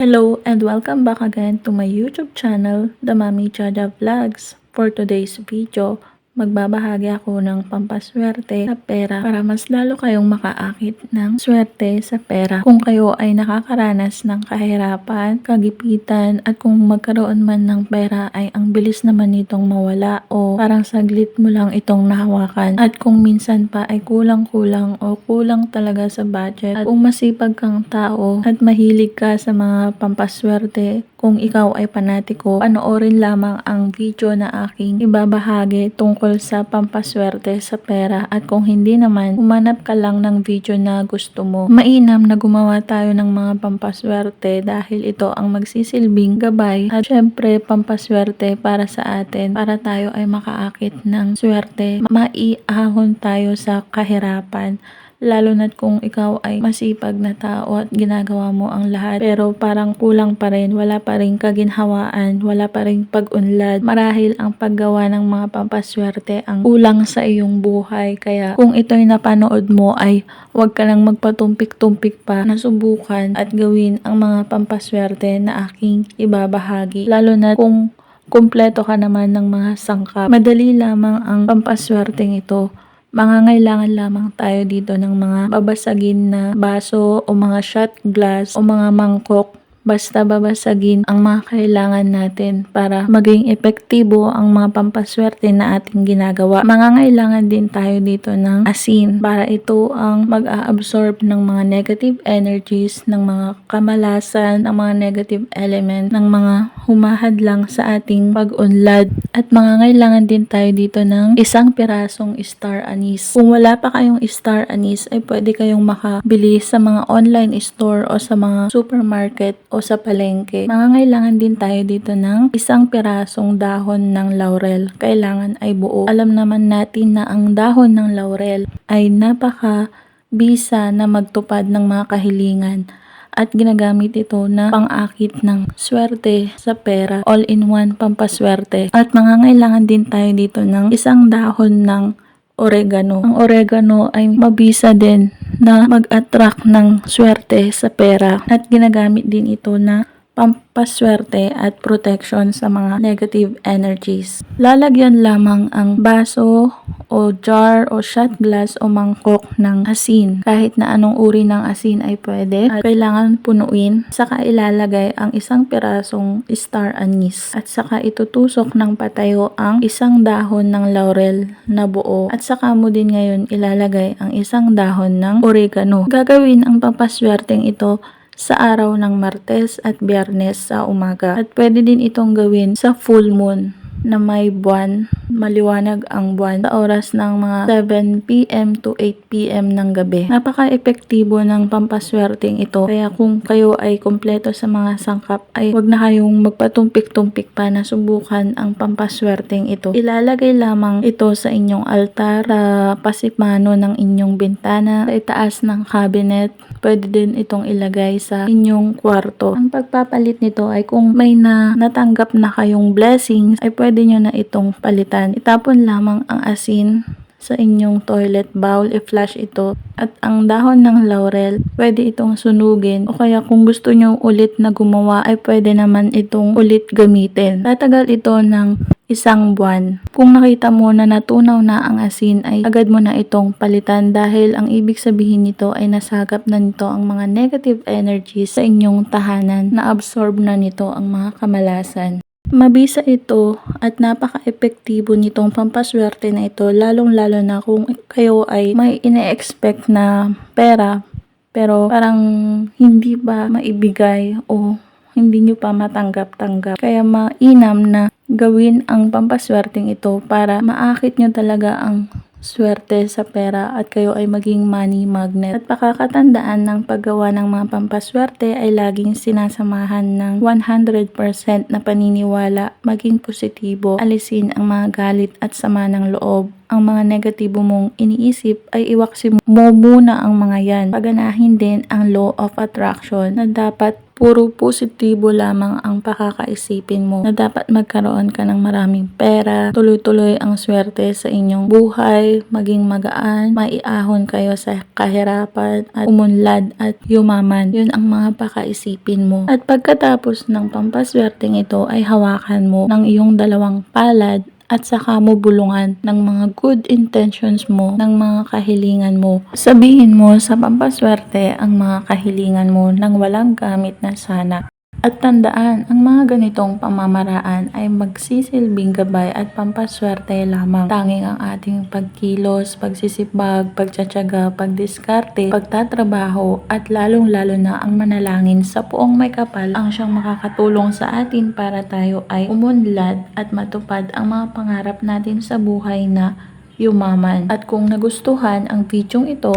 Hello and welcome back again to my YouTube channel, The Mami Chada Vlogs. For today's video, magbabahagi ako ng pampaswerte sa pera para mas lalo kayong makaakit ng swerte sa pera. Kung kayo ay nakakaranas ng kahirapan, kagipitan, at kung magkaroon man ng pera ay ang bilis naman nitong mawala o parang saglit mo lang itong nahawakan. At kung minsan pa ay kulang-kulang o kulang talaga sa budget at kung masipag kang tao at mahilig ka sa mga pampaswerte, kung ikaw ay panatiko, panoorin lamang ang video na aking ibabahagi tungkol sa pampaswerte sa pera at kung hindi naman, humanap ka lang ng video na gusto mo. Mainam na gumawa tayo ng mga pampaswerte dahil ito ang magsisilbing gabay at syempre pampaswerte para sa atin para tayo ay makaakit ng swerte. Maiahon tayo sa kahirapan lalo na't kung ikaw ay masipag na tao at ginagawa mo ang lahat pero parang kulang pa rin, wala pa rin kaginhawaan, wala pa rin pag-unlad. Marahil ang paggawa ng mga pampaswerte ang kulang sa iyong buhay kaya kung ito'y napanood mo ay huwag ka lang magpatumpik-tumpik pa na subukan at gawin ang mga pampaswerte na aking ibabahagi lalo na kung kumpleto ka naman ng mga sangkap. Madali lamang ang pampaswerteng ito mangangailangan lamang tayo dito ng mga babasagin na baso o mga shot glass o mga mangkok basta babasagin ang mga kailangan natin para maging epektibo ang mga pampaswerte na ating ginagawa. Mangangailangan din tayo dito ng asin para ito ang mag-a-absorb ng mga negative energies, ng mga kamalasan, ng mga negative element, ng mga humahadlang sa ating pag-unlad. At mangangailangan din tayo dito ng isang pirasong star anise. Kung wala pa kayong star anise, ay pwede kayong makabili sa mga online store o sa mga supermarket o sa palengke. Mangangailangan din tayo dito ng isang pirasong dahon ng laurel. Kailangan ay buo. Alam naman natin na ang dahon ng laurel ay napaka bisa na magtupad ng mga kahilingan at ginagamit ito na pang-akit ng swerte sa pera, all-in-one pampaswerte. At mangangailangan din tayo dito ng isang dahon ng oregano. Ang oregano ay mabisa din na mag-attract ng swerte sa pera at ginagamit din ito na pampaswerte at protection sa mga negative energies. Lalagyan lamang ang baso o jar o shot glass o mangkok ng asin. Kahit na anong uri ng asin ay pwede at kailangan punuin. Saka ilalagay ang isang pirasong star anise at saka itutusok ng patayo ang isang dahon ng laurel na buo at saka mo din ngayon ilalagay ang isang dahon ng oregano. Gagawin ang pampaswerteng ito sa araw ng Martes at Biyernes sa umaga. At pwede din itong gawin sa full moon na may buwan, maliwanag ang buwan sa oras ng mga 7pm to 8pm ng gabi. Napaka-epektibo ng pampaswerteng ito. Kaya kung kayo ay kompleto sa mga sangkap, ay wag na kayong magpatumpik-tumpik pa na subukan ang pampaswerteng ito. Ilalagay lamang ito sa inyong altar, sa pasipano ng inyong bintana, sa itaas ng cabinet, pwede din itong ilagay sa inyong kwarto. Ang pagpapalit nito ay kung may na natanggap na kayong blessings, ay pwede nyo na itong palitan. Itapon lamang ang asin sa inyong toilet bowl, i-flush ito. At ang dahon ng laurel, pwede itong sunugin. O kaya kung gusto nyo ulit na gumawa, ay pwede naman itong ulit gamitin. Tatagal ito ng isang buwan. Kung nakita mo na natunaw na ang asin ay agad mo na itong palitan dahil ang ibig sabihin nito ay nasagap na nito ang mga negative energies sa inyong tahanan na absorb na nito ang mga kamalasan. Mabisa ito at napaka-epektibo nitong pampaswerte na ito lalong-lalo na kung kayo ay may ine-expect na pera pero parang hindi ba maibigay o hindi nyo pa matanggap-tanggap. Kaya mainam na gawin ang pampaswerteng ito para maakit nyo talaga ang swerte sa pera at kayo ay maging money magnet. At pakakatandaan ng paggawa ng mga pampaswerte ay laging sinasamahan ng 100% na paniniwala, maging positibo, alisin ang mga galit at sama ng loob. Ang mga negatibo mong iniisip ay iwaksi mo muna ang mga yan. Paganahin din ang law of attraction na dapat puro positibo lamang ang pakakaisipin mo na dapat magkaroon ka ng maraming pera, tuloy-tuloy ang swerte sa inyong buhay, maging magaan, maiahon kayo sa kahirapan at umunlad at yumaman. Yun ang mga pakaisipin mo. At pagkatapos ng pampaswerteng ito ay hawakan mo ng iyong dalawang palad at saka mo bulungan ng mga good intentions mo, ng mga kahilingan mo. Sabihin mo sa pampaswerte ang mga kahilingan mo nang walang gamit na sana. At tandaan, ang mga ganitong pamamaraan ay magsisilbing gabay at pampaswerte lamang. Tanging ang ating pagkilos, pagsisipag, pagtsatsaga, pagdiskarte, pagtatrabaho, at lalong-lalo na ang manalangin sa puong may kapal ang siyang makakatulong sa atin para tayo ay umunlad at matupad ang mga pangarap natin sa buhay na yumaman. At kung nagustuhan ang videong ito,